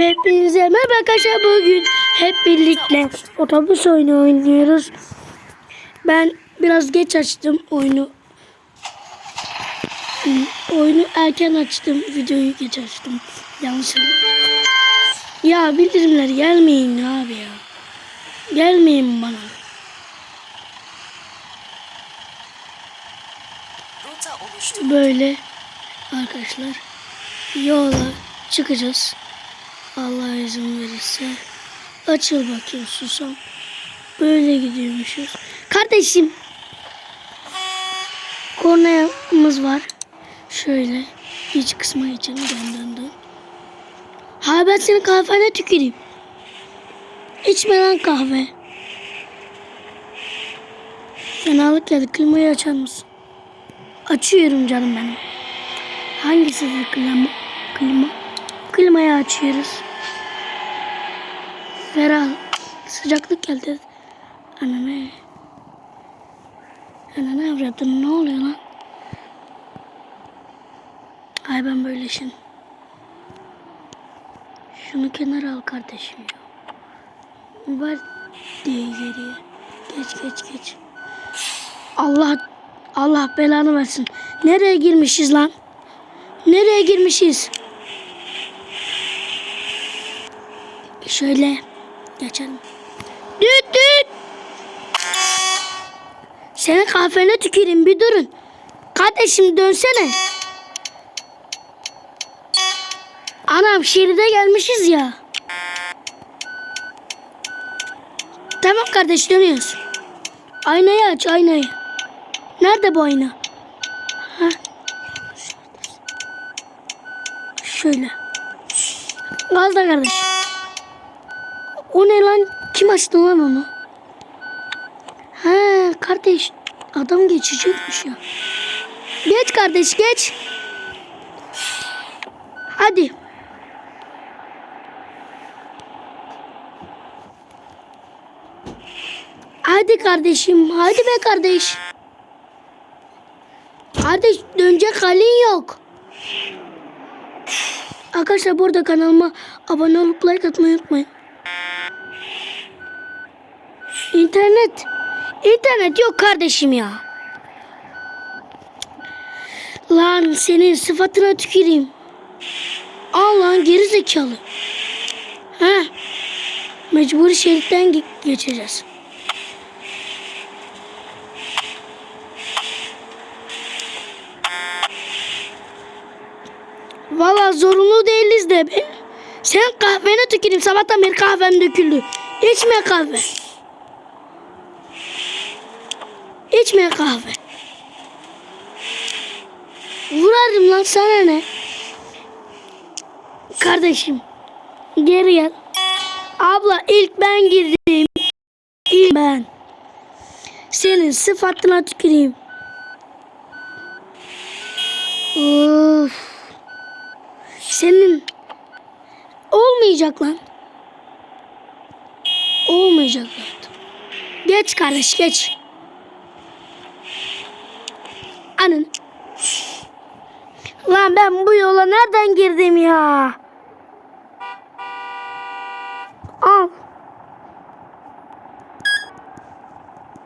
Hepinize merhaba arkadaşlar bugün hep birlikte otobüs oyunu oynuyoruz. Ben biraz geç açtım oyunu. Oyunu erken açtım, videoyu geç açtım. Yanlış. Ya bildirimler gelmeyin abi ya. Gelmeyin bana. Böyle arkadaşlar yola çıkacağız. Allah izin verirse. Açıl bakayım susam. Böyle gidiyormuşuz. Kardeşim. Kornayamız var. Şöyle. iç kısma geçelim. Dön dön. Ha ben senin kahvene tüküreyim. İçme lan kahve. Fenalık geldi. Klimayı açar mısın? Açıyorum canım benim. Hangisi klima? Klima. Klimayı açıyoruz. Ferah. Sıcaklık geldi. Anne. Anne avradın ne oluyor lan? Ay ben böyle işin. Şunu kenara al kardeşim ya. Var diye geriye. Geç geç geç. Allah Allah belanı versin. Nereye girmişiz lan? Nereye girmişiz? Şöyle geçelim. Düt düt. Senin kahvene tüküreyim bir durun. Kardeşim dönsene. Anam şeride gelmişiz ya. Tamam kardeş dönüyoruz. Aynayı aç aynayı. Nerede bu ayna? Ha? Şöyle. Gazla kardeş. O ne lan? Kim açtı lan onu? Ha kardeş. Adam geçecekmiş ya. Geç kardeş geç. Hadi. Hadi kardeşim. Hadi be kardeş. Kardeş dönecek halin yok. Arkadaşlar burada kanalıma abone olup like atmayı unutmayın. İnternet. İnternet yok kardeşim ya. Lan senin sıfatına tüküreyim. Al lan geri zekalı. Ha? Mecburi şeritten ge- geçeceğiz. Valla zorunlu değiliz de ben. Sen kahvene tüküreyim. Sabahtan beri kahvem döküldü. İçme kahve. İçme kahve. Vurarım lan sana ne? Kardeşim. Geri gel. Abla ilk ben girdim. İlk ben. Senin sıfatına tüküreyim. Of. Senin olmayacak lan. Olmayacak lan. Geç kardeş geç. Anın. Lan ben bu yola nereden girdim ya? Al.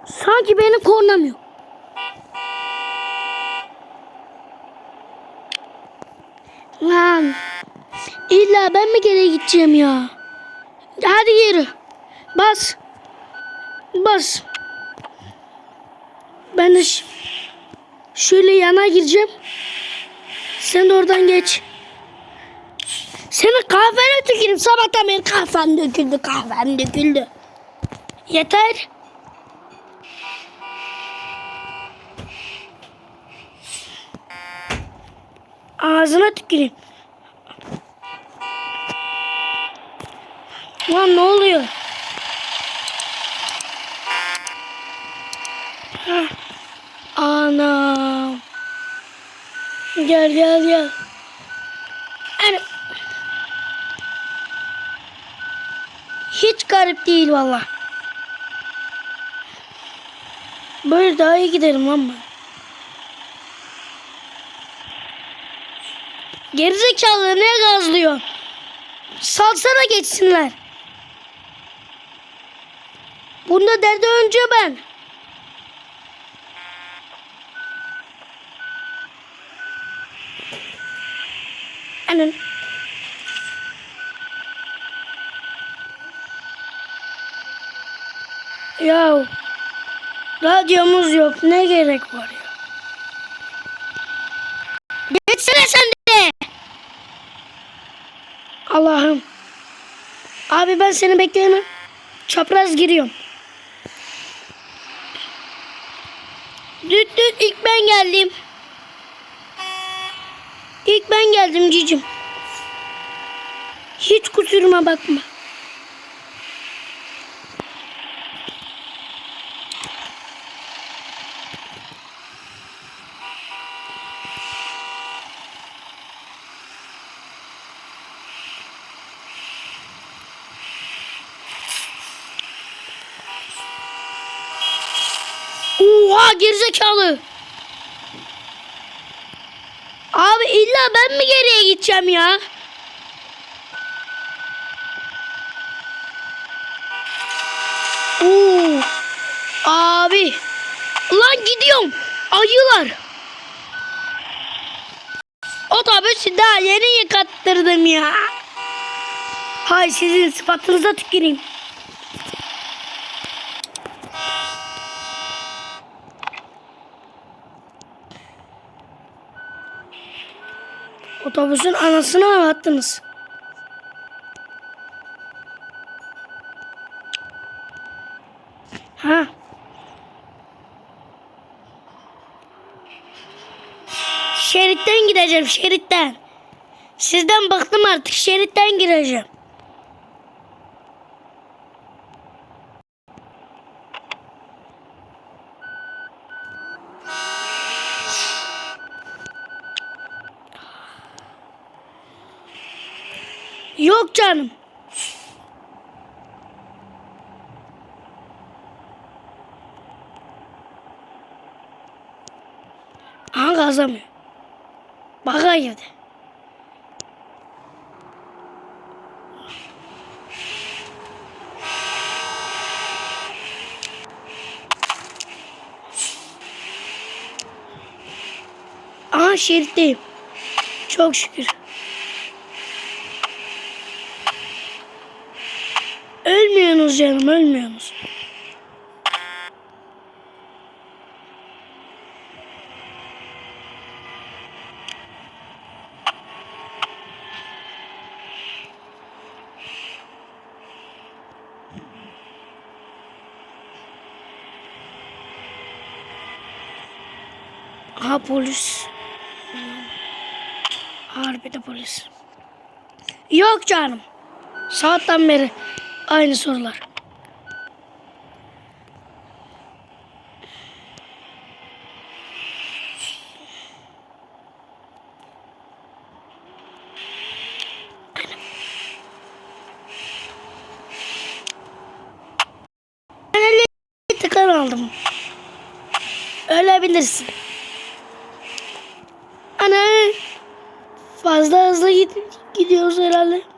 Sanki benim kornam yok. Lan. İlla ben mi geri gideceğim ya? Hadi yürü. Bas. Bas. Ben de ş- şöyle yana gireceğim. Sen de oradan geç. Senin kahvene tükürüm. Sabahtan beri kahvem döküldü. Kahvem döküldü. Yeter. Ağzına tüküreyim. Lan ne oluyor? Hah. Anam. Gel gel gel. Ana. Hiç garip değil valla. Böyle daha iyi giderim lan ben. Gerizekalı ne gazlıyor? Salsana geçsinler. Bunda derdi önce ben. Anan. Ya radyomuz yok. Ne gerek var ya? Geçsene sen de. Allah'ım. Abi ben seni bekleyemem. Çapraz giriyorum. Düt düt ilk ben geldim. İlk ben geldim cicim. Hiç kusuruma bakma. Oha gerizekalı. Abi illa ben mi geriye gideceğim ya? Oo. Abi. Lan gidiyorum. Ayılar. Otobüsü daha yeni yıkattırdım ya. Hay sizin sıfatınıza tüküreyim. Otobüsün anasını ağlattınız. Ha. Şeritten gideceğim şeritten. Sizden bıktım artık şeritten gireceğim. Canım. Aha gazamıyor. Baka girdi. Aha şeritteyim. Çok şükür. Ölmüyorsunuz canım ölmüyorsunuz. Ha polis. Harbi de polis. Yok canım. Saatten beri aynı sorular. Ben 50 tıkan aldım. Ölebilirsin. Ana. Fazla hızlı gid gidiyoruz herhalde.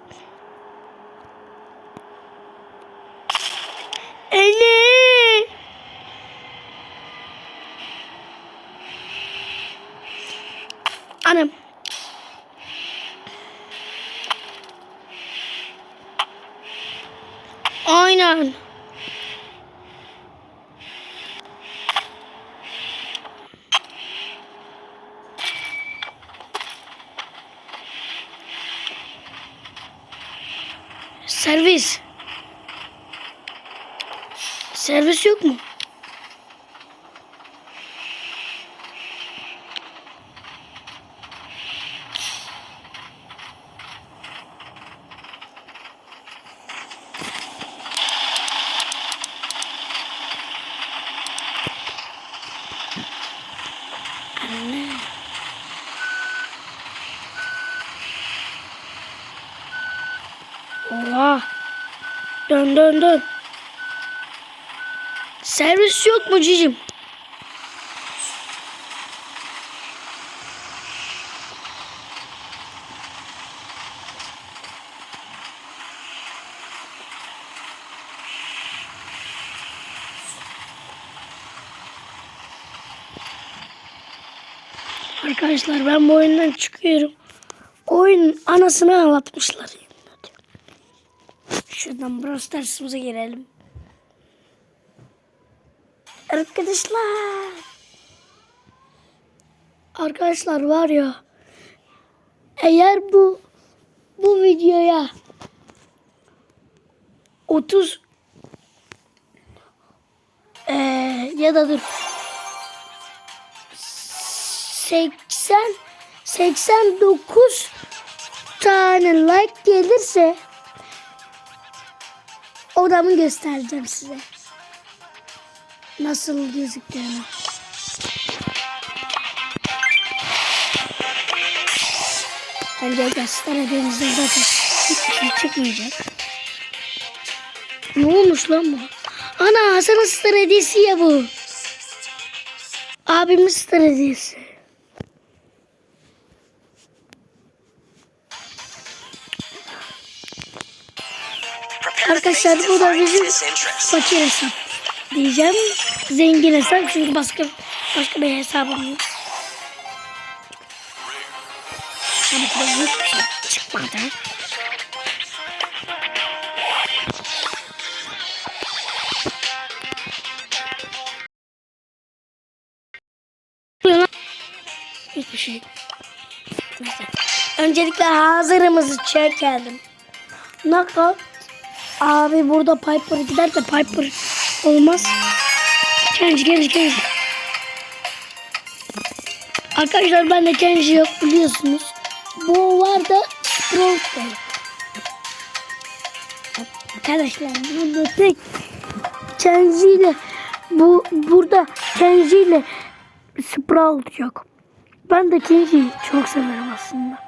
Servis. Servis yok mu? Oha. Dön dön dön. Servis yok mu cicim? Arkadaşlar ben bu oyundan çıkıyorum. Oyun anasını ağlatmışlar ya. Şuradan Brawl Stars'ımıza girelim. Arkadaşlar. Arkadaşlar var ya. Eğer bu bu videoya 30 eee ya da dur 80 89 tane like gelirse odamı göstereceğim size. Nasıl gözüktüğünü. Bence gösterdiğimizde zaten hiçbir şey çıkmayacak. Ne olmuş lan bu? Ana Hasan'ın star hediyesi ya bu. Abimin star Arkadaşlar bu da bizim fakir hesap diyeceğim. Zengin hesap çünkü başka başka bir hesabım yok. Tabii ki de hiçbir şey çıkmadı. Hiçbir şey. Neyse. Öncelikle hazırımızı çekelim. Knockout. Abi burada Piper gider de Piper olmaz. Kenji Kenji Kenji. Arkadaşlar ben de Kenji yok biliyorsunuz. Bu var da Sprout yok. Arkadaşlar burada tek Kenji ile bu burada Kenji ile Sprout yok. Ben de Kenji'yi çok severim aslında.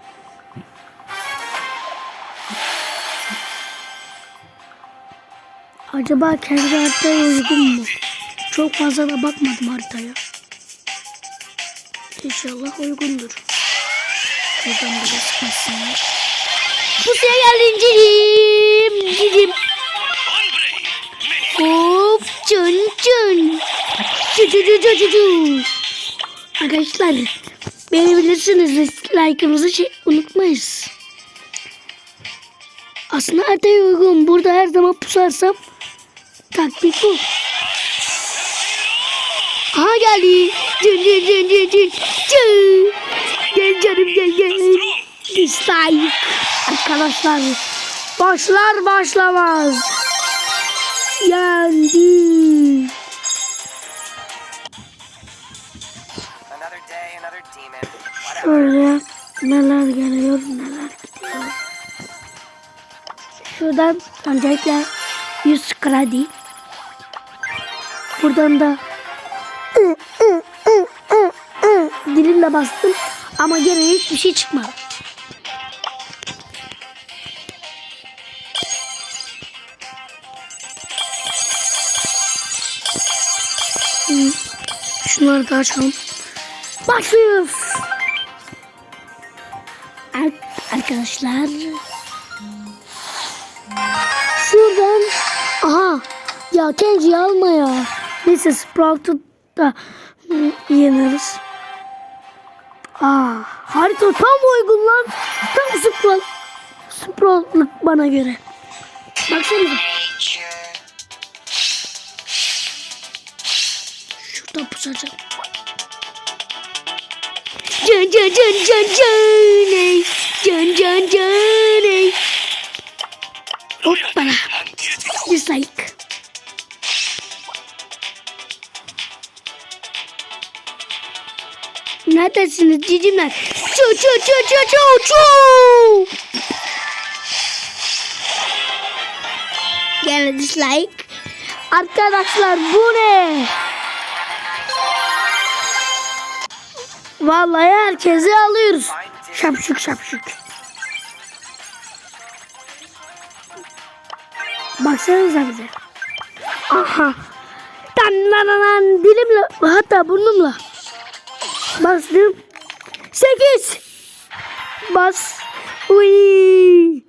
Acaba kendi haritaya uygun mu? Çok fazla da bakmadım haritaya. İnşallah uygundur. Şuradan biraz kırsınlar. Bu suya geldin cicim. Cicim. Hop çın çın. Çı çı çı çı çı çı. Arkadaşlar beni bilirsiniz like'ımızı şey, unutmayız. Aslında haritaya uygun. Burada her zaman pusarsam taktik bu. Aha geldi. Cın cın cın cın cın. Cın. Gel canım gel gel. Dislike. Arkadaşlar başlar başlamaz. Yendi. Another day, another demon. Whatever. Şöyle neler geliyor neler gidiyor. Şuradan öncelikle 100 kredi. Buradan da ı, ı, ı, ı, ı dilimle bastım ama gene hiçbir şey çıkmadı. Şunları da açalım. Başlıyoruz. Ar- Arkadaşlar. Şuradan. Aha. Ya Kenji'yi alma ya. Neyse Sprout'u da yeneriz. Aa, harita tam uygun lan. Tam Sprout. Sprout'luk bana göre. Baksanıza. Şurada pusacağım. Can can can can can ey. Can can can ey. Hoppala. Dislike. Neredesiniz cicimler? Çu çu çu çu çu çu. Gene dislike. Arkadaşlar bu ne? Vallahi herkesi alıyoruz. Şapşuk şapşuk. Baksanıza bize. Aha. Dan dilimle hatta burnumla. Bastım. Sekiz. Bas. Uy.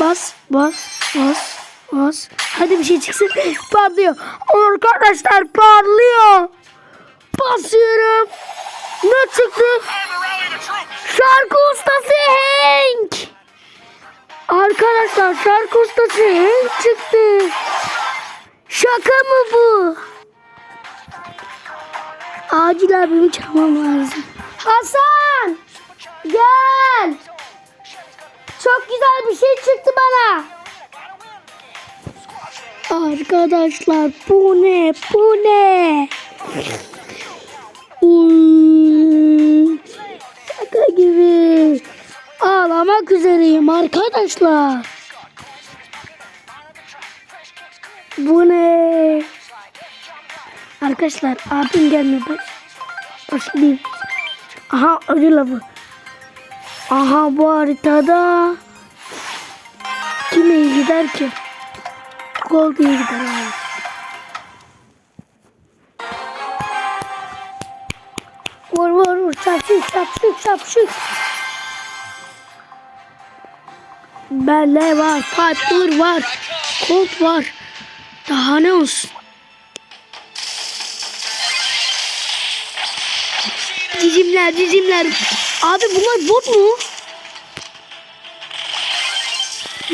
Bas bas bas bas. Hadi bir şey çıksın. Parlıyor. Arkadaşlar parlıyor. Basıyorum. Ne çıktı? Şarkı ustası Hank. Arkadaşlar şarkı ustası Hank çıktı. Şaka mı bu? Acil abimi çalmam lazım. Hasan! Gel! Çok güzel bir şey çıktı bana. Arkadaşlar bu ne? Bu ne? Uy, şaka gibi. Ağlamak üzereyim arkadaşlar. Bu ne? Arkadaşlar abim gelmiyor. Ben başlayayım. Aha ödül avı. Aha bu haritada kime gider ki? Gol diye gider abi. Vur vur vur çapşık çapşık çapşık. Belle var, Piper var, Colt var. Daha ne olsun? Cicimler cicimler. Abi bunlar bot mu?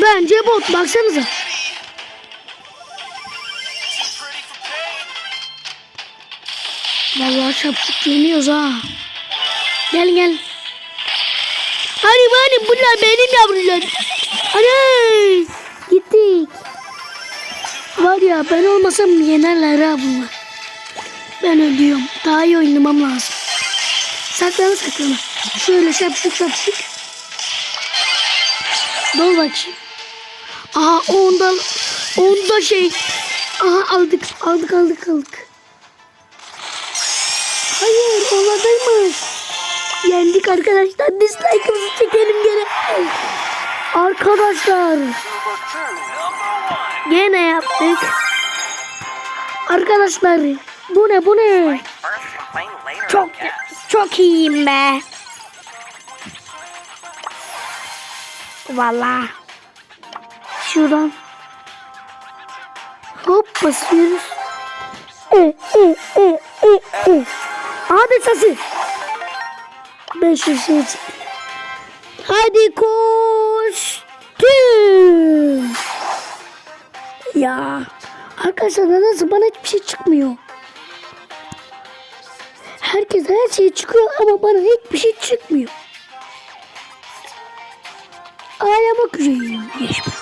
Bence bot baksanıza. Vallahi çapsık yeniyoruz ha. Gel gel. Hani hani bunlar benim yavrular. Hani gittik. Var ya ben olmasam yenerler ha bunlar. Ben ölüyorum. Daha iyi oynamam lazım. Saklana saklana. Şöyle şapşık şapşık. Dur bakayım. Aha onda onda şey. Aha aldık aldık aldık aldık. Hayır oladaymış. Yendik arkadaşlar. Dislike'ımızı çekelim geri. Arkadaşlar. Gene yaptık. Arkadaşlar bu ne bu ne? Çok. Çok iyiyim be. Valla. Şuradan. Hop basıyoruz. E, e, e, e, e. Hadi sesi. 500 şey çıktı. Hadi koştum. Ya. Arkadaşlar nasıl bana hiçbir şey çıkmıyor. Herkes her şey çıkıyor ama bana hiçbir şey çıkmıyor. Aleme güzelim geçme.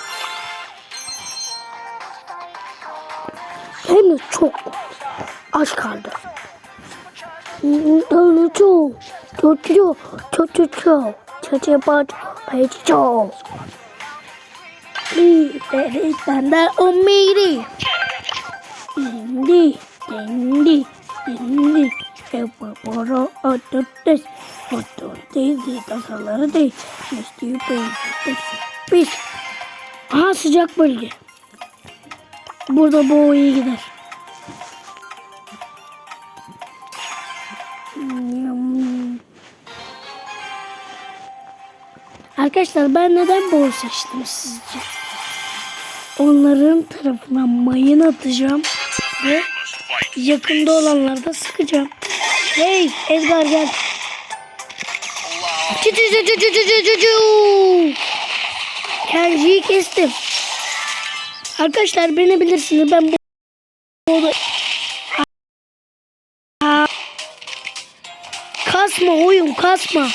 Hem de çok aç kaldı. Dönü çok. Çok çok çok çok çok. Çok çok çok. Çok çok. Evet benden on meyri. Dindi, dindi, dindi indi. Evaporo ototes, ototes, tasaları değil. Misliyor peyzes, pis. Aha sıcak bölge. Burada bu iyi gider. Arkadaşlar ben neden boğu seçtim sizce? Onların tarafına mayın atacağım ve yakında olanları da sıkacağım. Hey Edgar gel. Çü çü çü çü çü çü çü çü. Kenji'yi kestim. Arkadaşlar beni bilirsiniz ben bu Kasma oyun kasma.